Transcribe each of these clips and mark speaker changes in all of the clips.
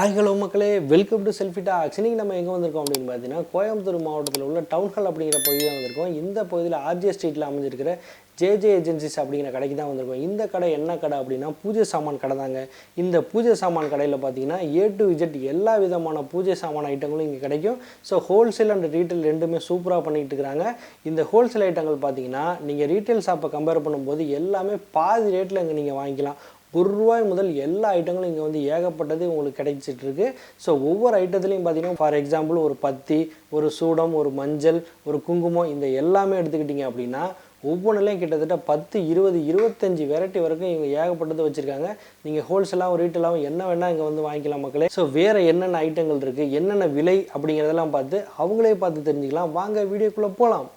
Speaker 1: Hi hello மக்களே welcome to selfie talks இன்றைக்கி நம்ம எங்கே வந்திருக்கோம் அப்படின்னு பார்த்தீங்கன்னா கோயம்புத்தூர் மாவட்டத்தில் உள்ள டவுன் ஹால் அப்படிங்கிற பகுதியில் வந்திருக்கோம். இந்த பகுதியில் ஆர்ஜே ஸ்ட்ரீட்டில் அமைஞ்சிருக்கிற ஜேஜே ஏஜென்சிஸ் அப்படிங்கிற கடைக்கு தான் வந்திருக்கோம். இந்த கடை என்ன கடை அப்படின்னா பூஜை சாமான் கடை தாங்க. இந்த பூஜை சாமான் கடையில் பார்த்தீங்கன்னா ஏ டு இஜெட் எல்லா விதமான பூஜை சாமான் ஐட்டங்களும் இங்கே கிடைக்கும். ஸோ ஹோல்சேல் அண்ட் ரீட்டைல் ரெண்டுமே சூப்பராக பண்ணிகிட்டு இருக்கிறாங்க இந்த ஹோல்சேல் ஐட்டங்கள் பார்த்தீங்கன்னா நீங்கள் ரீட்டைல் ஷாப்பை கம்பேர் பண்ணும்போது எல்லாமே பாதி ரேட்டில் இங்கே நீங்கள் வாங்கிக்கலாம். ஒரு ரூபாய் முதல் எல்லா ஐட்டங்களும் இங்கே வந்து ஏகப்பட்டது உங்களுக்கு கிடைச்சிட்டு இருக்கு ஸோ ஒவ்வொரு ஐட்டத்துலையும் பார்த்தீங்கன்னா ஃபார் எக்ஸாம்பிள் ஒரு பத்தி ஒரு சூடம் ஒரு மஞ்சள் ஒரு குங்குமம் இந்த எல்லாமே எடுத்துக்கிட்டிங்க அப்படின்னா ஒவ்வொன்றுலையும் கிட்டத்தட்ட பத்து இருபது இருபத்தஞ்சி வெரைட்டி வரைக்கும் இங்கே ஏகப்பட்டது வச்சுருக்காங்க. நீங்கள் ஹோல்சேலாகவும் ரீட்டெயிலாகவும் என்ன வேணால் இங்கே வந்து வாங்கிக்கலாம் மக்களே. ஸோ வேறு என்னென்ன ஐட்டங்கள் இருக்குது என்னென்ன விலை அப்படிங்கிறதெல்லாம் பார்த்து அவங்களே பார்த்து தெரிஞ்சுக்கலாம். வாங்க வீடியோக்குள்ளே போகலாம்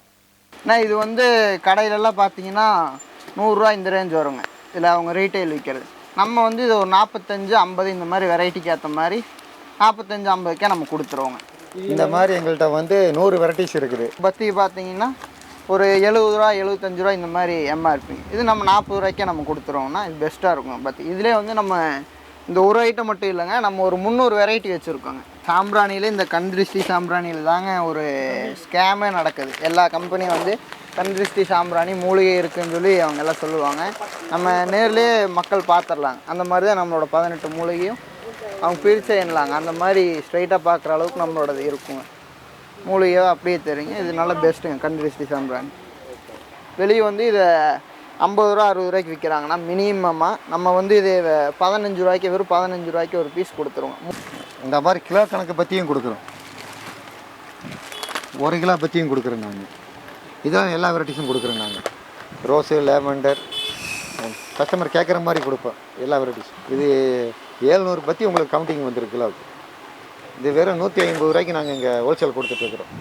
Speaker 2: அண்ணா இது வந்து கடையிலலாம் பார்த்தீங்கன்னா நூறுரூவா இந்த ரேஞ்ச் வருங்க. இதில் அவங்க ரீட்டைல் விற்கிறது. நம்ம வந்து இது ஒரு நாற்பத்தஞ்சு ஐம்பது இந்த மாதிரி வெரைட்டிக்கு ஏற்ற மாதிரி நாற்பத்தஞ்சு ஐம்பதுக்கே நம்ம கொடுத்துருவோங்க.
Speaker 3: இந்த மாதிரி எங்கள்கிட்ட வந்து நூறு வெரைட்டிஸ் இருக்குது.
Speaker 2: பத்தி பார்த்தீங்கன்னா ஒரு எழுபது ரூபா எழுபத்தஞ்சு ரூபா இந்த மாதிரி எம்ஆர்பி இது நம்ம நாற்பது ரூபாய்க்கே நம்ம கொடுத்துருவோம்னா இது பெஸ்ட்டாக இருக்கும் பத்தி இதிலே வந்து நம்ம இந்த ஒரு ஐட்டம் மட்டும் இல்லைங்க நம்ம ஒரு முந்நூறு வெரைட்டி வச்சுருக்கோங்க. சாம்பிராணியில் இந்த கந்திருஷ்டி சாம்பிராணியில் தாங்க ஒரு ஸ்கேமே நடக்குது. எல்லா கம்பெனியும் வந்து கந்திருஷ்டி சாம்பிராணி மூலிகை இருக்குன்னு சொல்லி அவங்க எல்லாம் சொல்லுவாங்க. நம்ம நேர்லேயே மக்கள் பார்த்துடலாங்க அந்த மாதிரி தான் நம்மளோட பதினெட்டு மூலிகையும் அவங்க பிரிச்சே எண்ணலாங்க. அந்த மாதிரி ஸ்ட்ரைட்டாக பார்க்குற அளவுக்கு நம்மளோடது இருக்குங்க மூலிகையோ அப்படியே தெரியுங்க இது நல்ல பெஸ்ட்டுங்க கண்டிருஷ்டி சாம்பிராணி. வெளியே வந்து இதை ஐம்பது ரூபா அறுபது ரூபாய்க்கு விற்கிறாங்கன்னா மினிமமாக நம்ம வந்து இது பதினஞ்சு ரூபாய்க்கு வெறும் பதினஞ்சு ரூபாய்க்கு ஒரு பீஸ் கொடுத்துருவோம்.
Speaker 3: இந்த மாதிரி கிலோ கணக்கு பற்றியும் கொடுக்குறோம். ஒரு கிலோ பற்றியும் கொடுக்குறோம் நாங்கள் இதான் எல்லா வெரைட்டிஸும் கொடுக்குறோம் நாங்கள் ரோஸு லேவண்டர் கஸ்டமர் கேட்குற மாதிரி கொடுப்போம் எல்லா வெரைட்டிஸும் இது ஏழ்நூறு பற்றி உங்களுக்கு கவுண்டிங் வந்துருக்கு கிலோவுக்கு இது வெறும் நூற்றி ஐம்பது ரூபாய்க்கு நாங்கள் இங்கே ஹோல்சேல் கொடுத்துட்ருக்குறோம்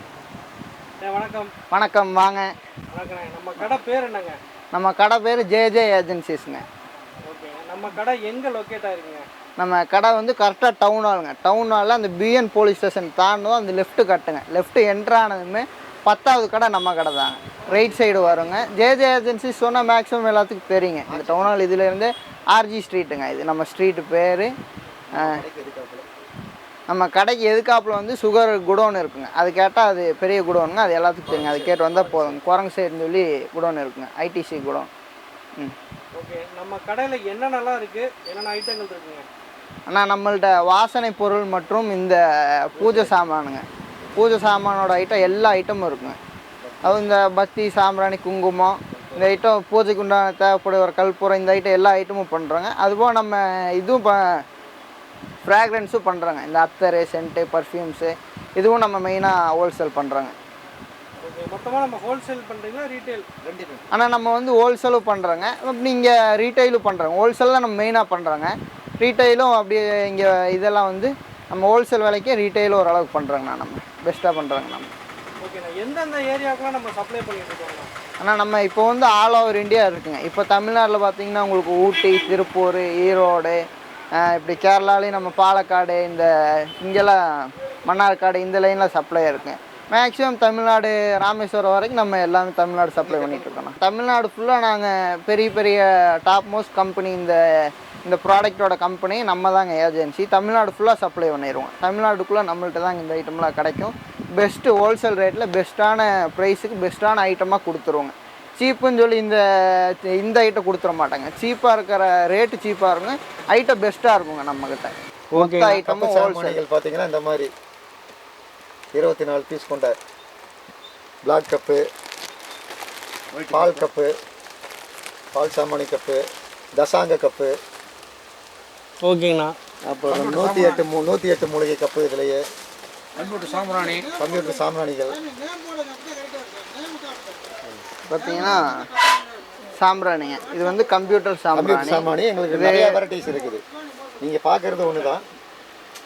Speaker 1: வணக்கம்.
Speaker 2: வணக்கம் வாங்க.
Speaker 1: வணக்கம் நம்ம கடை பேர் என்னங்க?
Speaker 2: நம்ம கடை பேர் ஜேஜே ஏஜென்சிஸ்ங்க
Speaker 1: நம்ம கடை எங்கே லொக்கேட் ஆயிருக்குங்க?
Speaker 2: நம்ம கடை வந்து கரெக்டாக டவுன் ஹாலுங்க டவுன் ஹாலில் அந்த பிஎன் போலீஸ் ஸ்டேஷன் தாண்டதும் அந்த லெஃப்ட்டு கட்டுங்க. லெஃப்ட்டு என்ட்ரானதுமே பத்தாவது கடை நம்ம கடை தாங்க ரைட் சைடு வருங்க. ஜேஜே ஏஜென்சி சொன்னால் மேக்ஸிமம் எல்லாத்துக்கும் தெரியுங்க. இந்த டவுன் ஹால் இதுலேருந்து ஆர்ஜி ஸ்ட்ரீட்டுங்க இது. நம்ம ஸ்ட்ரீட்டு பேர் நம்ம கடைக்கு எதுக்காப்புல வந்து சுகர் குடோன் இருக்குங்க. அது கேட்டால் அது பெரிய குடோனுங்க. அது எல்லாத்துக்கும் தெரியுங்க. அது கேட்டு வந்தால் போதுங்க. குரங்கு சைடுன்னு சொல்லி குடோன் இருக்குங்க. ஐடிசி குடோன். ம்.
Speaker 1: ஓகே. நம்ம கடையில் என்னென்னலாம் இருக்குது என்னென்ன ஐட்டங்கள் இருக்குங்க?
Speaker 2: ஆனால் நம்மள்ட்ட வாசனை பொருள் மற்றும் இந்த பூஜை சாமானுங்க. பூஜை சாமானோட ஐட்டம் எல்லா ஐட்டமும் இருக்குங்க. அதுவும் இந்த பத்தி சாம்பிராணி குங்குமம் இந்த ஐட்டம் பூஜைக்கு உண்டான தேவைப்படுற கற்பூரம் இந்த ஐட்டம் எல்லா ஐட்டமும் பண்ணுறோங்க அதுபோல் நம்ம இதுவும் ப ஃப்ராக்ரன்ஸும் பண்ணுறோங்க இந்த அத்தரு சென்ட்டு பர்ஃப்யூம்ஸு இதுவும் நம்ம மெயினாக ஹோல்சேல் பண்ணுறோங்க
Speaker 1: மொத்தமாக நம்ம ஹோல்சேல் பண்ணுறீங்களா ரீட்டைல் ரெண்டு
Speaker 2: ஆனால் நம்ம வந்து ஹோல்சேலும் பண்ணுறோங்க நீங்கள் ரீட்டைலும் பண்ணுறோங்க ஹோல்சேல் தான் நம்ம மெயினாக பண்ணுறோங்க ரீட்டைலும் அப்படியே இங்கே இதெல்லாம் வந்து நம்ம ஹோல்சேல் விலைக்கே ரீட்டைலும் ஓரளவுக்கு பண்ணுறோங்கண்ணா நம்ம. பெஸ்ட்டாக பண்ணுறோங்க நம்ம.
Speaker 1: எந்தெந்த ஏரியாவுக்குலாம் நம்ம சப்ளை பண்ணிட்டு இருக்கோம்ண்ணா?
Speaker 2: ஆனால் நம்ம இப்போ வந்து ஆல் ஓவர் இந்தியா இருக்குங்க. இப்போ தமிழ்நாட்டில் பார்த்தீங்கன்னா உங்களுக்கு ஊட்டி திருப்பூர் ஈரோடு இப்படி கேரளாலேயும் நம்ம பாலக்காடு இந்த இங்கெல்லாம் மன்னார்காடு இந்த லைனில் சப்ளை இருக்குங்க மேக்ஸிமம் தமிழ்நாடு ராமேஸ்வரம் வரைக்கும் நம்ம எல்லாமே தமிழ்நாடு சப்ளை பண்ணிட்டு இருக்கோம் தமிழ்நாடு ஃபுல்லாக நாங்கள் பெரிய பெரிய டாப் மோஸ்ட் கம்பெனி இந்த இந்த ப்ராடக்ட்டோட கம்பெனி நம்ம தாங்க ஏஜென்சி தமிழ்நாடு ஃபுல்லாக சப்ளை பண்ணிடுவோம் தமிழ்நாடுக்குள்ளே நம்மள்ட்ட தாங்க இந்த ஐட்டம்லாம் கிடைக்கும். பெஸ்ட்டு ஹோல்சேல் ரேட்டில் பெஸ்ட்டான ப்ரைஸுக்கு பெஸ்ட்டான ஐட்டமாக கொடுத்துருவோங்க. சீப்புன்னு சொல்லி இந்த இந்த ஐட்டம் கொடுத்துட மாட்டாங்க. சீப்பாக இருக்கிற ரேட்டு சீப்பாக இருக்குங்க. ஐட்டம் பெஸ்ட்டாக இருக்குங்க நம்மக்கிட்ட
Speaker 1: ஓகே
Speaker 2: ஐட்டமும் ஹோல்சேல்
Speaker 3: பார்த்தீங்கன்னா இந்த மாதிரி இருபத்தி நாலு பீஸ் கொண்ட பிளாக் கப்பு பால் கப்பு பால் சாமானி கப்பு தசாங்க கப்பு
Speaker 1: ஓகேங்கண்ணா.
Speaker 3: அப்புறம் நூற்றி எட்டு மூ நூற்றி எட்டு மூலிகை கப்பு இதுலேயே
Speaker 4: கம்ப்யூட்டர் சாம்பிராணி.
Speaker 3: கம்ப்யூட்டர் சாம்பிராணிகள்.
Speaker 2: பார்த்தீங்கன்னா சாம்பிராணிங்க. இது வந்து கம்ப்யூட்டர் சாம்பிராணி.
Speaker 3: சாமானி எங்களுக்கு நிறைய வெரைட்டிஸ் இருக்குது. நீங்கள் பார்க்குறது ஒன்று தான்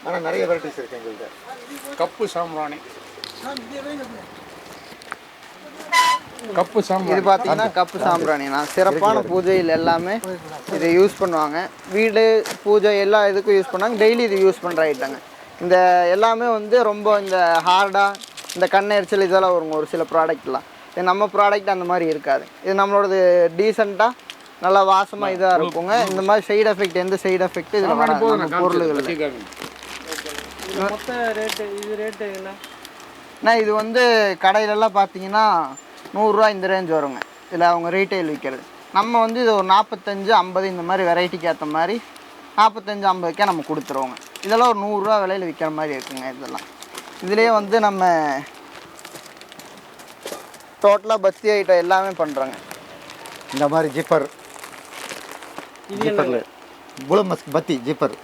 Speaker 3: ஆனால் நிறைய வெரைட்டிஸ் இருக்குது எங்கள்கிட்ட
Speaker 4: கப்பு சாம்பிராணி. கப்பு
Speaker 2: இது
Speaker 4: சாம்பிராணி
Speaker 2: பார்த்தீங்கன்னா கப்பு சாம்பிராணிண்ணா சிறப்பான பூஜையில் எல்லாமே இதை யூஸ் பண்ணுவாங்க. வீடு பூஜை எல்லா இதுக்கும் யூஸ் பண்ணுவாங்க. டெய்லி இது யூஸ் பண்ணுற ஐட்டங்க இந்த எல்லாமே வந்து ரொம்ப இந்த ஹார்டாக இந்த கண்ணெரிச்சல் இதெல்லாம் வருங்க. ஒரு சில ப்ராடக்ட்லாம் இது நம்ம ப்ராடக்ட் அந்த மாதிரி இருக்காது. இது நம்மளோடது டீசெண்டாக நல்லா வாசமாக இதாக இருக்குங்க. இந்த மாதிரி சைடு எஃபெக்ட் எந்த சைடு எஃபெக்ட் இதில் வராது.
Speaker 1: இது மொத்த ரேட்டு இது ரேட்டு என்ன?
Speaker 2: அண்ணா இது வந்து கடையிலலாம் பார்த்தீங்கன்னா நூறுரூவா இந்த ரேஞ்ச் வருங்க. இதில் அவங்க ரீட்டைல் விற்கிறது நம்ம வந்து இது ஒரு நாற்பத்தஞ்சு ஐம்பது இந்த மாதிரி வெரைட்டிக்கு ஏற்ற மாதிரி நாற்பத்தஞ்சு ஐம்பதுக்கே நம்ம கொடுத்துருவோங்க. இதெல்லாம் ஒரு நூறுரூவா விலையில் விற்கிற மாதிரி இருக்குங்க இதெல்லாம். இதுலேயே வந்து நம்ம டோட்டலாக பத்தி ஐட்டம் எல்லாமே பண்ணுறோங்க
Speaker 3: இந்த மாதிரி ஜிப்பர்
Speaker 1: இது
Speaker 3: ஜிப்பரில் புளு மஸ்க் பத்தி zipper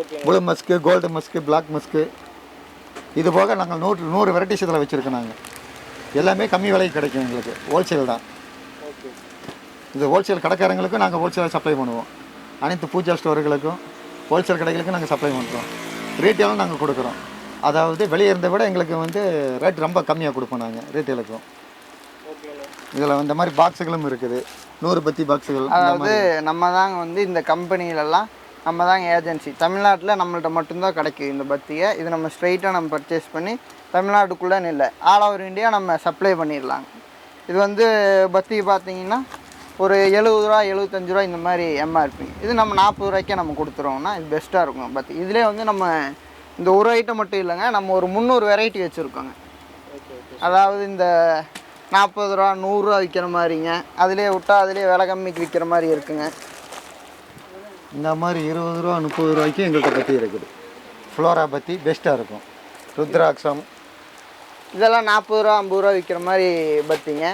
Speaker 1: okay
Speaker 3: blue musk gold musk black musk இது போக நாங்கள் நூறு நூறு வெரைட்டிஸ் இதில் வச்சுருக்கோம் நாங்கள் எல்லாமே கம்மி விலைக்கு கிடைக்கும் எங்களுக்கு. ஹோல்சேல் தான்.
Speaker 1: இந்த
Speaker 3: இது ஹோல்சேல் கடைக்காரங்களுக்கும் நாங்கள் ஹோல்சேலாக சப்ளை பண்ணுவோம். அனைத்து பூஜா ஸ்டோர்களுக்கும் ஹோல்சேல் கடைகளுக்கும் நாங்கள் சப்ளை பண்ணுறோம் ரீட்டெயிலும் நாங்கள் கொடுக்குறோம். அதாவது வெளியே இருந்த விட எங்களுக்கு வந்து ரேட் ரொம்ப கம்மியாக கொடுப்போம் நாங்கள் ரீட்டெயிலுக்கும் இதில் இந்த மாதிரி பாக்ஸுகளும் இருக்குது. நூறு பத்தி பாக்ஸுகள்
Speaker 2: அதாவது நம்ம தாங்க வந்து இந்த கம்பெனிலலாம் நம்ம தாங்க ஏஜென்சி. தமிழ்நாட்டில் நம்மள்ட்ட மட்டும்தான் கிடைக்குது இந்த பத்தியை. இது நம்ம ஸ்ட்ரைட்டாக நம்ம பர்ச்சேஸ் பண்ணி தமிழ்நாட்டுக்குள்ளேன்னு இல்லை ஆல் ஓவர் இந்தியா நம்ம சப்ளை பண்ணிடலாங்க இது வந்து பத்தி பார்த்தீங்கன்னா ஒரு எழுபது ரூபா எழுபத்தஞ்சு ரூபா இந்த மாதிரி எம்ஆர்பி இது நம்ம நாற்பது ரூபாய்க்கே நம்ம கொடுத்துருவோம்னா இது பெஸ்ட்டாக இருக்கும் பத்தி. இதிலே வந்து நம்ம இந்த ஒரு ஐட்டம் மட்டும் இல்லைங்க. நம்ம ஒரு முந்நூறு வெரைட்டி வச்சுருக்கோங்க. அதாவது இந்த நாற்பது ரூபா நூறுரூவா விற்கிற மாதிரிங்க. அதிலே விட்டால் அதிலே விலை கம்மிக்கு விற்கிற மாதிரி இருக்குங்க.
Speaker 3: இந்த மாதிரி இருபது ரூபா முப்பது ரூபாய்க்கு எங்கள்கிட்ட பத்தி இருக்குது. ஃப்ளோரா பத்தி பெஸ்ட்டாக இருக்கும். ருத்ராட்சம்.
Speaker 2: இதெல்லாம் நாற்பது ரூபா ஐம்பது ரூபா விற்கிற மாதிரி பத்திங்க.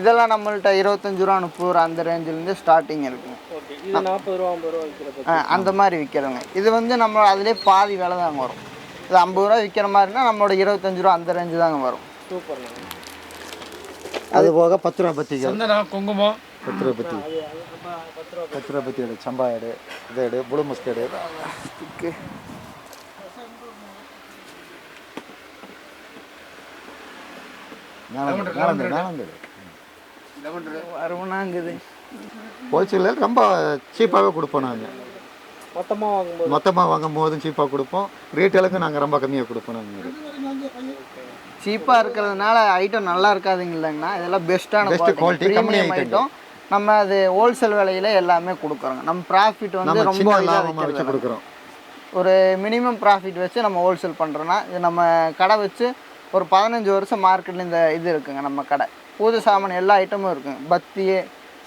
Speaker 2: இதெல்லாம் நம்மள்ட்ட இருபத்தஞ்சு ரூபா முப்பது ரூபா அந்த ரேஞ்சிலேருந்து ஸ்டார்டிங் இருக்குங்க
Speaker 1: இது நாற்பது ரூபா ஐம்பது ரூபா
Speaker 2: அந்த மாதிரி விற்கிறோங்க இது வந்து நம்ம அதிலே பாதி விலை தாங்க வரும். இது ஐம்பது ரூபா விற்கிற மாதிரினா நம்மளோட இருபத்தஞ்சு ரூபா அந்த ரேஞ்சு தாங்க வரும்.
Speaker 1: சூப்பர்ண்ணா
Speaker 3: அது போக பத்து ரூபா
Speaker 4: சந்தனம் குங்குமம்.
Speaker 3: பத்து ரூபா பத்தி
Speaker 1: பத்து
Speaker 3: பத்து எடு சம்பா எடு இதை எடு புளு மஸ்க் எடு.
Speaker 2: வருவனாங்குது
Speaker 3: ஹோல்சேலில் ரொம்ப சீப்பாகவே கொடுப்போம் நாங்கள்
Speaker 1: மொத்தமாக வாங்கும்போது?
Speaker 3: மொத்தமாக வாங்கும் போதும் சீப்பாக கொடுப்போம் ரீட்டெயிலுக்கு நாங்கள் ரொம்ப கம்மியாக கொடுப்போம் நாங்கள்
Speaker 2: சீப்பாக இருக்கிறதுனால ஐட்டம் நல்லா இருக்காதுங்க இல்லைங்கண்ணா இதெல்லாம் பெஸ்ட்டான
Speaker 3: company
Speaker 2: ப்ரீமியம்
Speaker 3: item.
Speaker 2: ஐட்டம் நம்ம அது ஹோல்சேல் விலையில எல்லாமே கொடுக்குறோங்க. நம்ம ப்ராஃபிட் வந்து ரொம்ப
Speaker 3: வச்சு கொடுக்குறோம்.
Speaker 2: ஒரு மினிமம் ப்ராஃபிட் வச்சு நம்ம ஹோல்சேல் பண்ணுறோன்னா இது நம்ம கடை வச்சு ஒரு பதினஞ்சு வருஷம் மார்க்கெட்டில் இந்த இது இருக்குங்க நம்ம கடை. பூஜை சாமான் எல்லா ஐட்டமும் இருக்குங்க. பத்தி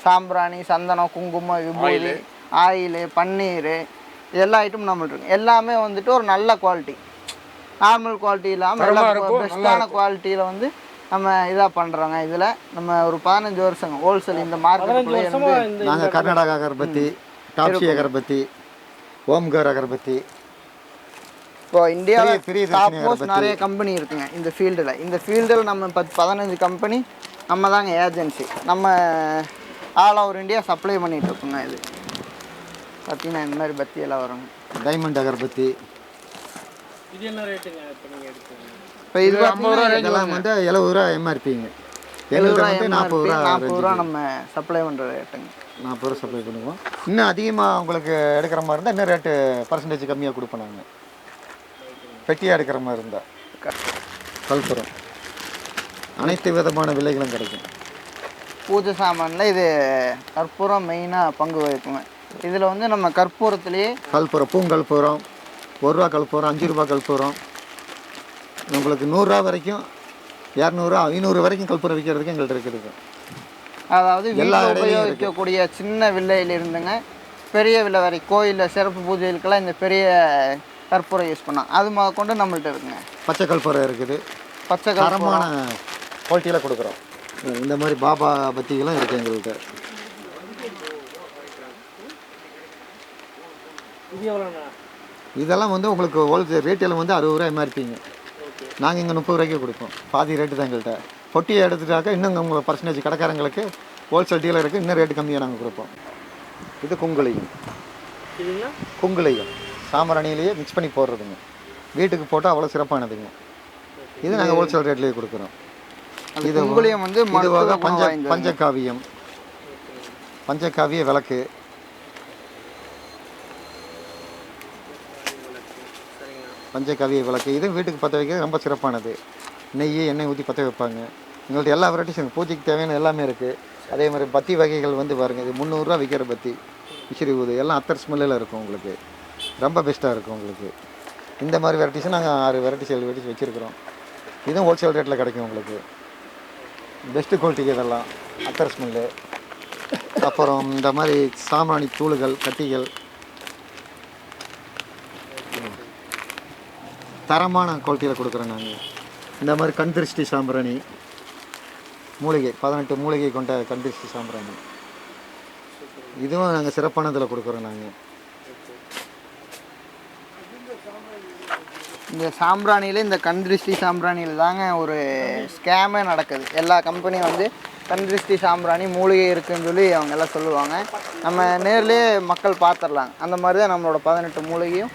Speaker 2: சாம்பிராணி சந்தனம் குங்குமம் விபூதி ஆயில். பன்னீர் எல்லா ஐட்டமும் நம்மள்ட்ட இருக்கு. எல்லாமே வந்துட்டு ஒரு நல்ல குவாலிட்டி நார்மல் குவாலிட்டி இல்லாமல் பெஸ்ட்டான குவாலிட்டியில் வந்து நம்ம இதாக பண்ணுறோங்க இதில் நம்ம ஒரு பதினஞ்சு வருஷங்க ஹோல்சேல் இந்த
Speaker 1: வருஷமா இந்த
Speaker 3: நாங்கள் கர்நாடகா அகர்பத்தி டாப்ஸி அகர்பத்தி ஓம்கர் அகர்பத்தி
Speaker 2: இப்போ இந்தியாவில் டாப் நிறைய கம்பெனி இருக்குங்க இந்த ஃபீல்டில் இந்த ஃபீல்டில் நம்ம பத்து பதினஞ்சு கம்பெனி நம்ம தாங்க ஏஜென்சி நம்ம ஆல் ஓவர் இந்தியா சப்ளை பண்ணிட்டு இருக்கோங்க இது. பார்த்தீங்கன்னா இந்த மாதிரி பத்தி எல்லாம் வருங்க.
Speaker 3: டைமண்ட் அகர்பத்தி
Speaker 1: இது என்ன ரேட்டுங்க இப்போ நீங்கள் எடுத்தீங்க
Speaker 2: இப்போ இது பார்த்தீங்கன்னா
Speaker 3: இதெல்லாம் வந்து எழுபது ரூபா எம்ஆர்பிங்க
Speaker 2: எழுபது ரூபா
Speaker 3: நாற்பது ரூபா
Speaker 2: நாற்பது ரூபா நம்ம சப்ளை பண்ணுற ரேட்டுங்க
Speaker 3: நாற்பது ரூபா சப்ளை பண்ணுவோம். இன்னும் அதிகமாக உங்களுக்கு எடுக்கிற மாதிரி இருந்தால் இன்னும் ரேட்டு பர்சன்டேஜ் கம்மியாக கொடுப்போம் நாங்கள் பெட்டியாக எடுக்கிற மாதிரி இருந்தால் கல்புரம். அனைத்து விதமான விலைகளும் கிடைக்கும்.
Speaker 2: பூஜை சாமானில் இது கற்பூரம் மெயினாக பங்கு வகிக்குங்க. இதில் வந்து நம்ம கற்பூரத்துலேயே
Speaker 3: கல்புரம் பூங்கல்புரம் ஒரு ரூபா கல்புரம் அஞ்சு ரூபா கல்புரம் உங்களுக்கு நூறுரூவா வரைக்கும் இரநூறுவா ஐநூறு வரைக்கும் கல்புரம் விற்கிறதுக்கு எங்கள்கிட்ட இருக்குது.
Speaker 2: அதாவது
Speaker 3: எல்லா
Speaker 2: உபயோகிக்கக்கூடிய சின்ன வில்லையில் இருந்துங்க பெரிய வில்லை வரை கோயிலில் சிறப்பு பூஜைகளுக்கெல்லாம் இந்த பெரிய கற்பூரம் யூஸ் பண்ணோம் அது முத கொண்டு நம்மள்ட்ட இருக்குங்க.
Speaker 3: பச்சை கல்புரம் இருக்குது.
Speaker 2: பச்சை கற்பூரம்.
Speaker 3: தரமான குவாலிட்டியில் கொடுக்குறோம். இந்த மாதிரி பாபா பத்திகளும் இருக்குது எங்கள்கிட்ட இதெல்லாம் வந்து உங்களுக்கு ஹோல்சேல் ரேட்டில் வந்து அறுபது ரூபா எம்ஆர்பிங்க நாங்கள் இங்கே முப்பது ரூபாய்க்கு கொடுப்போம். பாதி ரேட்டு தான் எங்கள்கிட்ட பொட்டியை எடுத்துட்டாக்க இன்னும் உங்களுக்கு பர்சன்டேஜ் கடைக்காரங்களுக்கு ஹோல்சேல் டீலருக்கு இன்னும் ரேட்டு கம்மியாக நாங்கள் கொடுப்போம். இது குங்குளியம். குங்குளியம். சாம்பிராணியிலேயே மிக்ஸ் பண்ணி போடுறதுங்க. வீட்டுக்கு போட்டால் அவ்வளோ சிறப்பானதுங்க. இது நாங்கள் ஹோல்சேல் ரேட்லேயே கொடுக்குறோம். இது
Speaker 2: குங்குளியம் வந்து
Speaker 3: பஞ்ச. பஞ்சகாவியம். பஞ்சகாவிய விளக்கு. பஞ்சகாவிய விளக்கு இதுவும் வீட்டுக்கு பற்ற வைக்கிறது ரொம்ப சிறப்பானது. நெய் எண்ணெய் ஊற்றி பற்ற வைப்பாங்க. எங்கள்கிட்ட எல்லா வெரைட்டிஸும் பூஜைக்கு தேவையான எல்லாமே இருக்குது அதே மாதிரி பத்தி வகைகள் வந்து பாருங்கள் இது முந்நூறுரூவா விற்கிற பத்தி. விசிறி ஊது எல்லாம் அத்தர் ஸ்மெல்லில் இருக்கும் உங்களுக்கு. ரொம்ப பெஸ்ட்டாக இருக்கும் உங்களுக்கு. இந்த மாதிரி வெரைட்டிஸும் நாங்கள் ஆறு வெரைட்டிஸ் ஏழு வெரைட்டிஸ் வச்சுருக்கிறோம். இதுவும் ஹோல்சேல் ரேட்டில் கிடைக்கும் உங்களுக்கு. பெஸ்ட்டு குவாலிட்டிக்கு இதெல்லாம். அத்தர் ஸ்மெல்லு அப்புறம் இந்த மாதிரி சாம்பிராணி தூளுகள் கட்டிகள். தரமான குவாலிட்டியில் கொடுக்குறோம் நாங்கள் இந்த மாதிரி கண் திருஷ்டி சாம்பிராணி மூலிகை பதினெட்டு மூலிகை கொண்ட கண் திருஷ்டி சாம்பிராணி. இதுவும் நாங்கள் சிறப்பானதில் கொடுக்குறோம் நாங்கள்
Speaker 2: இந்த சாம்பிராணியில் இந்த கண்திருஷ்டி சாம்பிராணியில் தாங்க ஒரு ஸ்கேமே நடக்குது. எல்லா கம்பெனியும் வந்து கண்திருஷ்டி சாம்பிராணி மூலிகை இருக்குன்னு சொல்லி அவங்க எல்லாம் சொல்லுவாங்க. நம்ம நேர்லேயே மக்கள் பார்த்துடலாங்க அந்த மாதிரி தான் நம்மளோட பதினெட்டு மூலிகையும்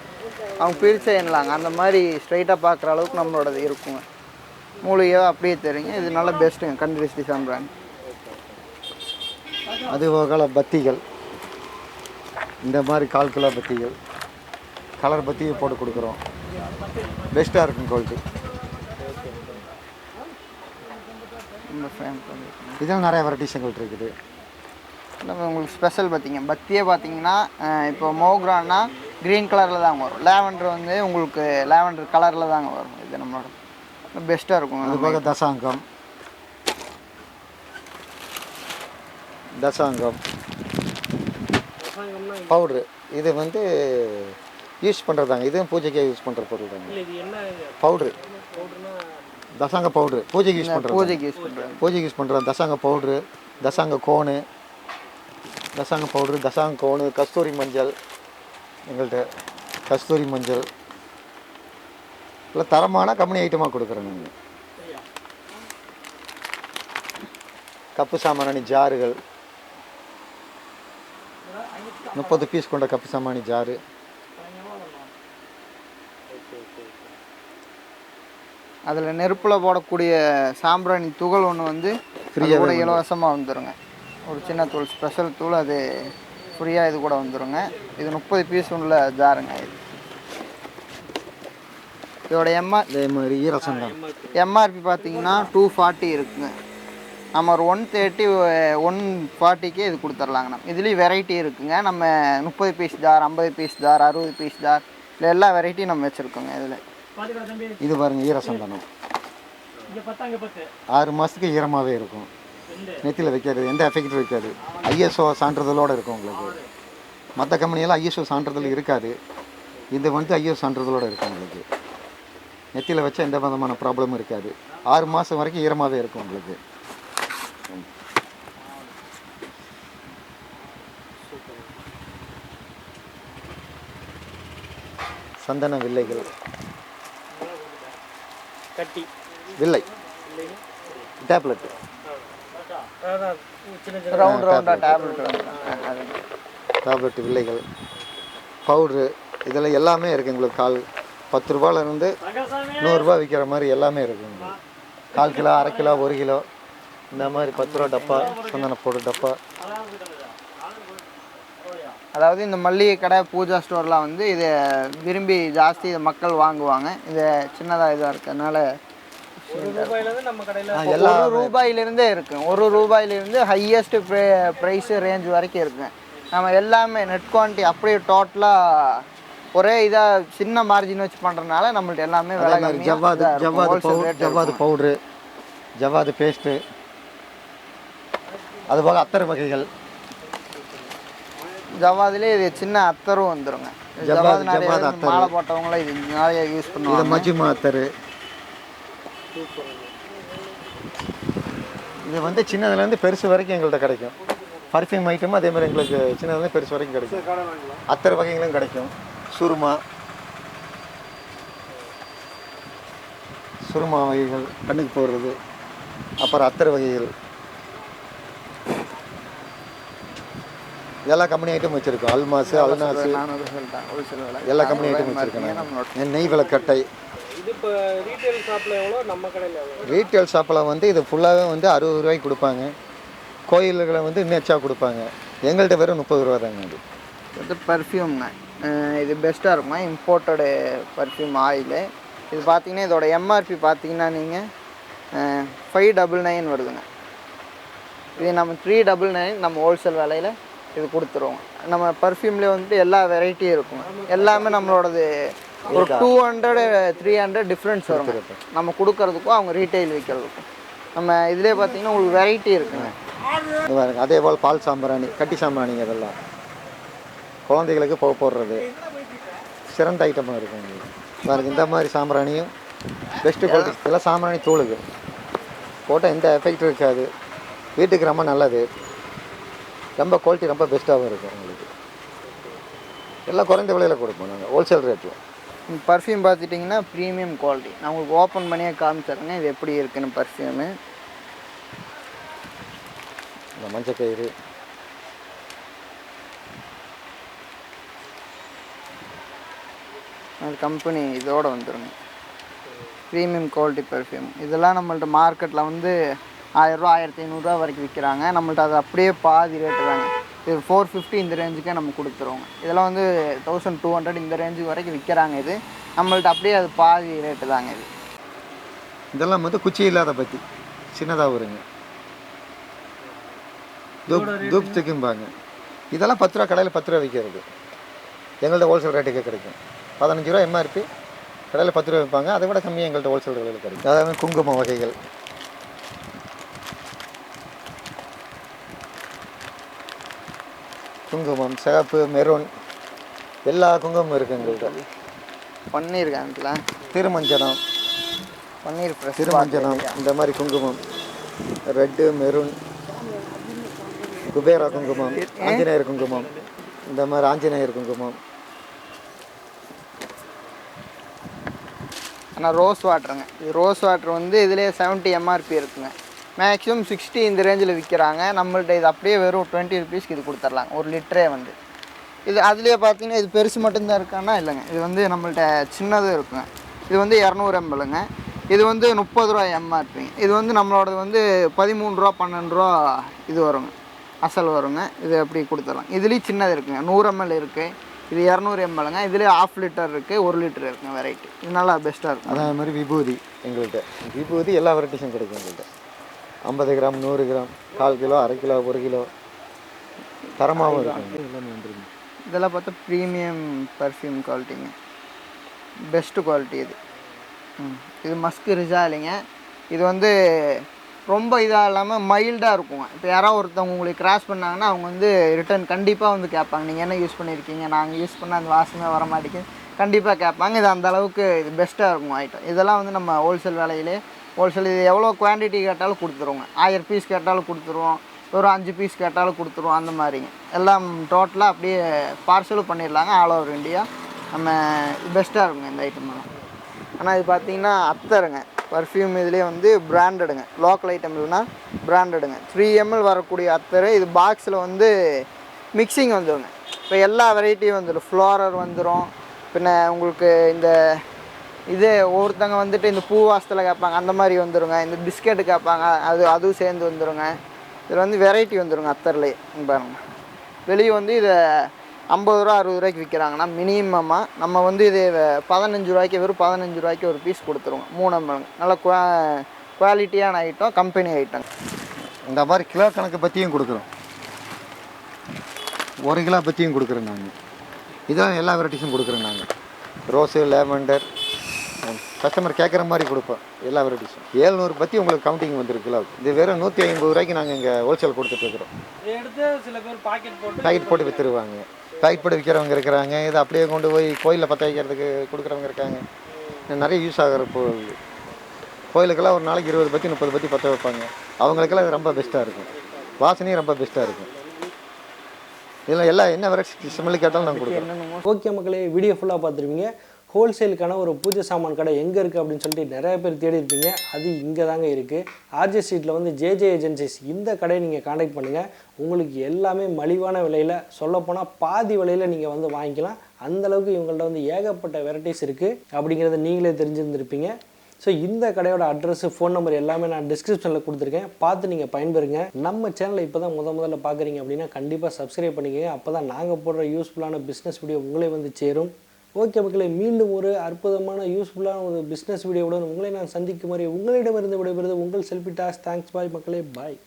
Speaker 2: அவங்க பிரிச்சே எண்ணலாங்க. அந்த மாதிரி ஸ்ட்ரைட்டாக பார்க்குற அளவுக்கு நம்மளோடது இருக்குங்க. மூலிகையோ அப்படியே தெரியுங்க. இது நல்ல பெஸ்ட்டுங்க கண்திருஷ்டி சாம்பிராணி
Speaker 3: அது வகையில் பத்திகள். இந்த மாதிரி கால் கிலோ பத்திகள். கலர் பத்தியை போட்டு கொடுக்குறோம். பெஸ்ட்டாக இருக்கும் குவாலிட்டி இதில் நிறைய வெரைட்டிஸ் எங்கள்கிட்ட இருக்குது.
Speaker 2: நம்ம உங்களுக்கு ஸ்பெஷல் பார்த்தீங்க பத்தியே பார்த்தீங்கன்னா இப்போ மோக்ரான்னா க்ரீன் கலரில் தாங்க வரும். லேவண்டர் வந்து உங்களுக்கு லேவண்டர் கலரில் தாங்க வரும். இது நம்மளோட பெஸ்ட்டாக இருக்கும்.
Speaker 3: அது போக தசாங்கம். தசாங்கம். பவுட்ரு இது வந்து யூஸ் பண்ணுறதாங்க இதுவும் பூஜைக்கே யூஸ் பண்ணுற பொருள் தாங்க.
Speaker 1: இல்லை இது என்ன
Speaker 3: பவுட்ரு
Speaker 1: பவுடர்னா
Speaker 3: தசாங்க பவுட்ரு பூஜைக்கு யூஸ் பண்ணுறது
Speaker 2: பூஜைக்கு யூஸ் பண்ணுறாங்க
Speaker 3: பூஜைக்கு யூஸ் பண்ணுற தசாங்க பவுட்ரு தசாங்க கோனு தசாங்க பவுட்ரு தசாங்க கோனு கஸ்தூரி மஞ்சள். எங்கள்கிட்ட கஸ்தூரி மஞ்சள். இல்லை தரமான கம்பெனி ஐட்டமாக கொடுக்குறோம் நாங்கள் கப்பு சாமானி ஜாறுகள். முப்பது பீஸ் கொண்ட கப்பு சாமானி ஜாரு
Speaker 2: அதில் நெருப்பில் போடக்கூடிய சாம்பிராணி துகள் ஒன்று வந்து கூட இலவசமாக வந்துருங்க. ஒரு சின்ன தூள் ஸ்பெஷல் தூள் அது ஃப்ரீயாக இது கூட வந்துருங்க. இது முப்பது பீஸ் உள்ள ஜாருங்க இது. இதோட எம்ஆர்
Speaker 3: அதே மாதிரி ஈரசங்கம்
Speaker 2: எம்ஆர்பி பார்த்தீங்கன்னா டூ ஃபார்ட்டி இருக்குங்க. நம்ம ஒரு ஒன் தேர்ட்டி ஒன் ஃபார்ட்டிக்கே இது கொடுத்துர்லாங்க நம்ம. இதுலேயும் வெரைட்டி இருக்குங்க. நம்ம முப்பது பீஸ் ஜார் ஐம்பது பீஸ் ஜார் அறுபது பீஸ் ஜார் இல்லை எல்லா வெரைட்டியும் நம்ம வச்சுருக்கோங்க இதில்.
Speaker 3: இது பாருங்க ஈரசந்தனம் ஆறு மாதத்துக்கு ஈரமாகவே இருக்கும். நெத்தியில் வைக்காது எந்த எஃபெக்டும் வைக்காது. ஐஎஸ்ஓ சான்றிதழோடு இருக்கும் உங்களுக்கு. மற்ற கம்பெனியெல்லாம் ஐஎஸ்ஓ சான்றிதழ் இருக்காது. இது வந்து ஐஎஸ்ஓ சான்றிதழோடு இருக்கும் உங்களுக்கு. நெத்தியில் வச்சா எந்த விதமான ப்ராப்ளமும் இருக்காது. ஆறு மாதம் வரைக்கும் ஈரமாகவே இருக்கும் உங்களுக்கு. சந்தன வில்லைகள்.
Speaker 1: கட்டி.
Speaker 3: வில்லை. டேப்லெட்
Speaker 2: ரவுண்ட் ரவுண்டாக டேப்லெட்
Speaker 3: டேப்லெட் வில்லைகள் பவுட்ரு இதில் எல்லாமே இருக்குது உங்களுக்கு கால் பத்து ரூபாயிலேருந்து நூறுரூவா விற்கிற மாதிரி எல்லாமே இருக்குது உங்களுக்கு கால் கிலோ அரை கிலோ ஒரு கிலோ. இந்த மாதிரி பத்து ரூபா டப்பா சந்தன பவுடர் டப்பா.
Speaker 2: அதாவது இந்த மல்லிகை கடை பூஜா ஸ்டோர்லாம் வந்து இதை விரும்பி ஜாஸ்தி இதை மக்கள் வாங்குவாங்க. இது சின்னதாக இதாக இருக்கிறதுனால
Speaker 1: ஒரு ரூபாயிலேருந்து நம்ம கடையில்
Speaker 3: ஆ, எல்லா
Speaker 2: ஒரு ரூபாயிலிருந்தே இருக்கு. ஒரு ரூபாயிலிருந்து ஹையஸ்ட் ப்ரைஸ் ரேஞ்ச் வரைக்கும் இருக்குங்க நம்ம எல்லாமே நெட் குவான்டிட்டி அப்படியே டோட்டலாக ஒரே இதாக சின்ன மார்ஜின் வச்சு பண்ணுறதுனால நம்மள்ட்ட எல்லாமே விலை
Speaker 3: ஜவ்வாது
Speaker 2: இருக்கும்.
Speaker 3: ஜவ்வாது பவுடர் ஜவ்வாது
Speaker 2: இருக்கும்.
Speaker 3: பவுட்ரு ஜவ்வாது பேஸ்ட்டு அதுபோக அத்தர் வகைகள்.
Speaker 2: ஜவ்வாதுலேயே இது சின்ன அத்தரும் வந்துருங்க.
Speaker 3: ஜவ்வாது-
Speaker 2: ஜவ்வாது நிறைய. மாலை போட்டவங்களாம் இது நிறைய யூஸ்
Speaker 3: இது
Speaker 2: பண்ணுவாங்க.
Speaker 3: மஜ்ஜிமா அத்தர். இது வந்து சின்னதுலேருந்து பெருசு வரைக்கும் எங்கள்கிட்ட கிடைக்கும். பர்ஃப்யூம் ஐட்டமும் அதே மாதிரி எங்களுக்கு சின்னதுலேருந்து பெருசு வரைக்கும் கிடைக்கும். அத்தர் வகைகளும் கிடைக்கும். சுருமா. சுருமா வகைகள் கண்ணுக்கு போடுறது. அப்புறம் அத்தர் வகைகள். எல்லா கம்பெனி ஐட்டம் வச்சுருக்கோம். அல்மாஸு அல்நாஸு எல்லா கம்பெனி
Speaker 2: நானூறு
Speaker 3: ஐட்டம்
Speaker 2: ரூபாய்
Speaker 3: வச்சுருக்கேன்
Speaker 2: மார்க்கிங்க நம்மளோட
Speaker 3: நான் நெய் விளக்கட்டை.
Speaker 1: இது இப்போ ரீட்டைல் ஷாப்பில் எவ்வளோ நம்ம கடையில் எவ்வளோ
Speaker 3: ரீட்டைல் ஷாப்பில் வந்து இது ஃபுல்லாகவே வந்து அறுபது ரூபாய்க்கு கொடுப்பாங்க. கோயில்களை வந்து இன்னும் எச்சா கொடுப்பாங்க. எங்கள்கிட்ட வெறும் முப்பது ரூபா தாங்க அது.
Speaker 2: இது பர்ஃப்யூம்ங்க இது பெஸ்ட்டாக இருக்குமா? இம்போர்ட்டடு பர்ஃப்யூம் ஆயிலு இது பார்த்தீங்கன்னா இதோட எம்ஆர்பி பார்த்தீங்கன்னா நீங்கள் ஃபைவ் டபுள் நைன் வருதுங்க. இது நம்ம த்ரீ டபுள் நைன் நம்ம ஹோல்சேல் விலையில் இது கொடுத்துருவோம். நம்ம பர்ஃப்யூம்லேயே வந்துட்டு எல்லா வெரைட்டியும் இருக்குங்க. எல்லாமே நம்மளோடது ஒரு two hundred three hundred difference வரும். நம்ம கொடுக்கறதுக்கும் அவங்க ரீட்டைல் விற்கிறதுக்கும் நம்ம இதுலேயே பார்த்தீங்கன்னா உங்களுக்கு வெரைட்டி இருக்குங்க.
Speaker 3: பாருங்க அதே போல் பால் சாம்பிராணி கட்டி சாம்பிராணிங்க இதெல்லாம். குழந்தைகளுக்கு போக போடுறது. சிறந்த ஐட்டமாக இருக்கும் உங்களுக்கு. பாருங்க இந்த மாதிரி சாம்பிராணியும் பெஸ்ட்டு குவாலிட்டி இதெல்லாம் சாம்பிராணி தூளுக்கு. போட்டால் எந்த எஃபெக்ட் இருக்காது. வீட்டுக்கு ரொம்ப நல்லது. ரொம்ப குவாலிட்டி ரொம்ப பெஸ்ட்டாகவும் இருக்கும் உங்களுக்கு. எல்லாம் குறைந்த விலையில் கொடுப்போம் நாங்கள் ஹோல்சேல் ரேட்டில்
Speaker 2: பர்ஃப்யூம் பார்த்துட்டிங்கன்னா ப்ரீமியம் குவாலிட்டி நான் உங்களுக்கு ஓப்பன் பண்ணியே காமிச்சிடுறேங்க இது எப்படி இருக்குன்னு பர்ஃப்யூமு
Speaker 3: இந்த மஞ்சள் கயிறு.
Speaker 2: அது கம்பெனி இதோட வந்துருங்க. ப்ரீமியம் குவாலிட்டி பெர்ஃப்யூம் இதெல்லாம் நம்மள்ட்ட மார்க்கெட்டில் வந்து ஆயிரரூவா ஆயிரத்தி ஐநூறுரூவா வரைக்கும் விற்கிறாங்க நம்மள்ட்ட அது அப்படியே பாதி ரேட்டு தாங்க. இது ஃபோர் ஃபிஃப்டி இந்த ரேஞ்சுக்கே நம்ம கொடுத்துருவோங்க இதெல்லாம் வந்து தௌசண்ட் டூ ஹண்ட்ரட் இந்த ரேஞ்சு வரைக்கும் விற்கிறாங்க இது. நம்மள்ட்ட அப்படியே அது பாதி ரேட்டு தாங்க இது.
Speaker 3: இதெல்லாம் வந்து குச்சி இல்லாத பத்தி. சின்னதாக வருங்க தூப் தூப் ஸ்டிக்கும்பாங்க இதெல்லாம் பத்து ரூபா கடையில் பத்து ரூபா விற்கிறது எங்கள்கிட்ட ஹோல்சேல் ரேட்டுக்கே கிடைக்கும். பதினஞ்சு ரூபா எம்ஆர்பி கடையில் பத்து ரூபா விற்பாங்க அதை விட கம்மியாக எங்கள்கிட்ட ஹோல்சேல் விலையில் கிடைக்கும். அதாவது குங்கும வகைகள். குங்குமம் சிகப்பு மெரூன் எல்லா குங்குமம் இருக்குது எங்கள்கிட்ட.
Speaker 2: பன்னீர் காமிக்கல
Speaker 3: திருமஞ்சனம்.
Speaker 2: பன்னீர்
Speaker 3: திருமஞ்சனம் இந்த மாதிரி குங்குமம். ரெட்டு மெரூன் குபேரா குங்குமம் ஆஞ்சநேயர் குங்குமம். இந்த மாதிரி ஆஞ்சநேயர் குங்குமம்.
Speaker 2: ஆனால் ரோஸ் வாட்டருங்க இது ரோஸ் வாட்டர் வந்து இதுலேயே செவன்ட்டி எம்ஆர்பி இருக்குங்க. மேக்ஸிமம் சிக்ஸ்டி இந்த ரேஞ்சில் விற்கிறாங்க நம்மள்ட்ட இது அப்படியே வெறும் டுவெண்ட்டி ருபீஸ்க்கு இது கொடுத்துர்லாம் ஒரு லிட்டரே வந்து. இது அதுலேயே பார்த்தீங்கன்னா இது பெருசு மட்டும்தான் இருக்கான்னா இல்லைங்க. இது வந்து நம்மள்ட்ட சின்னதும் இருக்குங்க. இது வந்து இரநூறு எம்எல்ங்க இது வந்து முப்பது ரூபா எம்ஆர்பிங்க இது வந்து நம்மளோடது வந்து பதிமூணு ரூபா பன்னெண்டு ரூபா இது வருங்க. அசல் வருங்க. இது அப்படி கொடுத்துடலாம். இதுலேயும் சின்னது இருக்குங்க. நூறு எம்எல் இருக்குது இது இரநூறு எம்எல்ங்க இதுலேயே ஆஃப் லிட்டர் இருக்குது ஒரு லிட்டர் இருக்குங்க வெரைட்டி இது நல்லா பெஸ்ட்டாக இருக்கும்.
Speaker 3: அதே மாதிரி விபூதி எங்கள்கிட்ட விபூதி எல்லா வெரைட்டிஸும் கிடைக்கும் எங்கள்கிட்ட ஐம்பது கிராம் நூறு கிராம் கால் கிலோ அரை கிலோ ஒரு கிலோ. தரமாகவும் இருக்கும்
Speaker 2: இதெல்லாம் பார்த்தா ப்ரீமியம் பர்ஃப்யூம் குவாலிட்டிங்க பெஸ்ட்டு குவாலிட்டி இது. ம். இது மஸ்க் ரிஜாலிங்க இது வந்து ரொம்ப இதாக இல்லாமல் மைல்டாக இருக்குங்க. இப்போ யாராவது ஒருத்தவங்க உங்களுக்கு கிராஸ் பண்ணாங்கன்னா அவங்க வந்து ரிட்டர்ன் கண்டிப்பாக வந்து கேட்பாங்க. நீங்கள் என்ன யூஸ் பண்ணியிருக்கீங்க நாங்கள் யூஸ் பண்ண அந்த வாசமே வர மாட்டேங்குது கண்டிப்பாக கேட்பாங்க. இது அந்த அளவுக்கு இது பெஸ்ட்டாக இருக்கும் ஐட்டம் இதெல்லாம் வந்து நம்ம ஹோல்சேல் விலையிலே ஹோல்சேல் இது எவ்வளோ குவான்டிட்டி கேட்டாலும் கொடுத்துருவோங்க. ஆயிரம் பீஸ் கேட்டாலும் கொடுத்துருவோம். ஒரு அஞ்சு பீஸ் கேட்டாலும் கொடுத்துருவோம். அந்த மாதிரிங்க. எல்லாம் டோட்டலாக அப்படியே பார்சலும் பண்ணிடலாங்க ஆல் ஓவர் இந்தியா நம்ம பெஸ்ட்டாக இருக்குங்க இந்த ஐட்டம்லாம் ஆனால் இது பார்த்தீங்கன்னா அத்தருங்க. பர்ஃப்யூம் இதுலேயே வந்து பிராண்டடுங்க லோக்கல் ஐட்டம் இல்லைன்னா பிராண்டடுங்க த்ரீ எம்எல் வரக்கூடிய அத்தர் இது பாக்ஸில் வந்து மிக்சிங் வந்துடுங்க இப்போ எல்லா வெரைட்டியும் வந்துடும் ஃப்ளோரர் வந்துடும் பின்ன உங்களுக்கு இந்த இது ஒவ்வொருத்தவங்க வந்துட்டு இந்த பூ வாசத்தில் கேட்பாங்க அந்த மாதிரி வந்துடுங்க இந்த பிஸ்கெட்டு கேட்பாங்க அது அதுவும் சேர்ந்து வந்துடுங்க இதில் வந்து வெரைட்டி வந்துருங்க அத்தர்லேயே பாருங்க. வெளியே வந்து இதை ஐம்பது ரூபா அறுபது ரூபாய்க்கு விற்கிறாங்கன்னா மினிமமாக நம்ம வந்து இது பதினஞ்சு ரூபாய்க்கு வெறும் பதினஞ்சு ரூபாய்க்கு ஒரு பீஸ் கொடுத்துருவோம். மூணு நல்ல குவா குவாலிட்டியான ஐட்டம் கம்பெனி ஐட்டம்
Speaker 3: இந்த மாதிரி கிலோ கணக்கு பற்றியும் கொடுக்குறோம். ஒரு கிலோ பற்றியும் கொடுக்குறோம் நாங்கள் இதான் எல்லா வெரைட்டிஸும் கொடுக்குறோம் நாங்கள் ரோஸு லேவண்டர் கஸ்டமர் கேட்குற மாதிரி கொடுப்போம். எல்லா வெரைட்டிஸும் ஏழ்நூறு பற்றி உங்களுக்கு கவுண்டிங் வந்துருக்கு கிலோ இது வெறும் நூற்றி ஐம்பது ரூபாய்க்கு நாங்கள் இங்கே ஹோல்சேல் கொடுத்துட்ருக்குறோம்
Speaker 1: எடுத்து சில பேர் பாக்கெட் போட்டு
Speaker 3: பாக்கெட் போட்டு விற்றுருவாங்க பாக்கெட் போட்டு விற்கிறவங்க இருக்கிறாங்க. இதை அப்படியே கொண்டு போய் கோயிலில் பற்ற வைக்கிறதுக்கு கொடுக்குறவங்க இருக்காங்க. இது நிறைய யூஸ் ஆகிற பொருள். கோயிலுக்கெல்லாம் ஒரு நாளைக்கு இருபது பற்றி முப்பது பற்றி பற்ற வைப்பாங்க. அவங்களுக்கெல்லாம் இது ரொம்ப பெஸ்ட்டாக இருக்கும். வாசனையும் ரொம்ப பெஸ்ட்டாக இருக்கும். இதில் எல்லாம் என்ன வெரைட்டி ஸ்மெல்லு கேட்டாலும் நாங்கள் கொடுக்குறோம்.
Speaker 1: ஓகே மக்களே வீடியோ ஃபுல்லாக பார்த்துருப்பீங்க. ஹோல்சேலுக்கான ஒரு பூஜை சாமான் கடை எங்கே இருக்குது அப்படின்னு சொல்லிட்டு நிறைய பேர் தேடி இருப்பீங்க அது இங்கே தாங்க இருக்குது ஆர்ஜே ஸ்ட்ரீட்டில் வந்து ஜேஜே ஏஜென்சிஸ் இந்த கடையை நீங்கள் காண்டாக்ட் பண்ணுங்கள் உங்களுக்கு எல்லாமே மலிவான விலையில் சொல்லப்போனால் பாதி விலையில் நீங்கள் வந்து வாங்கிக்கலாம். அந்தளவுக்கு இவங்கள்ட்ட வந்து ஏகப்பட்ட வெரைட்டிஸ் இருக்குது அப்படிங்கிறத நீங்களே தெரிஞ்சிருந்திருப்பீங்க. ஸோ இந்த கடையோட அட்ரஸ் ஃபோன் நம்பர் எல்லாமே நான் டிஸ்கிரிப்ஷனில் கொடுத்துருக்கேன். பார்த்து நீங்கள் பயன்பெறுங்க. நம்ம சேனலை இப்போ தான் முத முதல்ல பார்க்குறீங்க அப்படின்னா கண்டிப்பாக சப்ஸ்கிரைப் பண்ணிக்கங்க. அப்போ தான் நாங்கள் போடுற யூஸ்ஃபுல்லான பிஸ்னஸ் வீடியோ உங்களே வந்து சேரும். ஓகே மக்களே மீண்டும் ஒரு அற்புதமான யூஸ்ஃபுல்லான ஒரு பிஸ்னஸ் வீடியோவுடன் உங்களை நான் சந்திக்கும் வரை உங்களிடமிருந்து விடைபெறுவது உங்கள் செல்ஃபி டாஸ். தேங்க்ஸ் பாய் மக்களே பாய்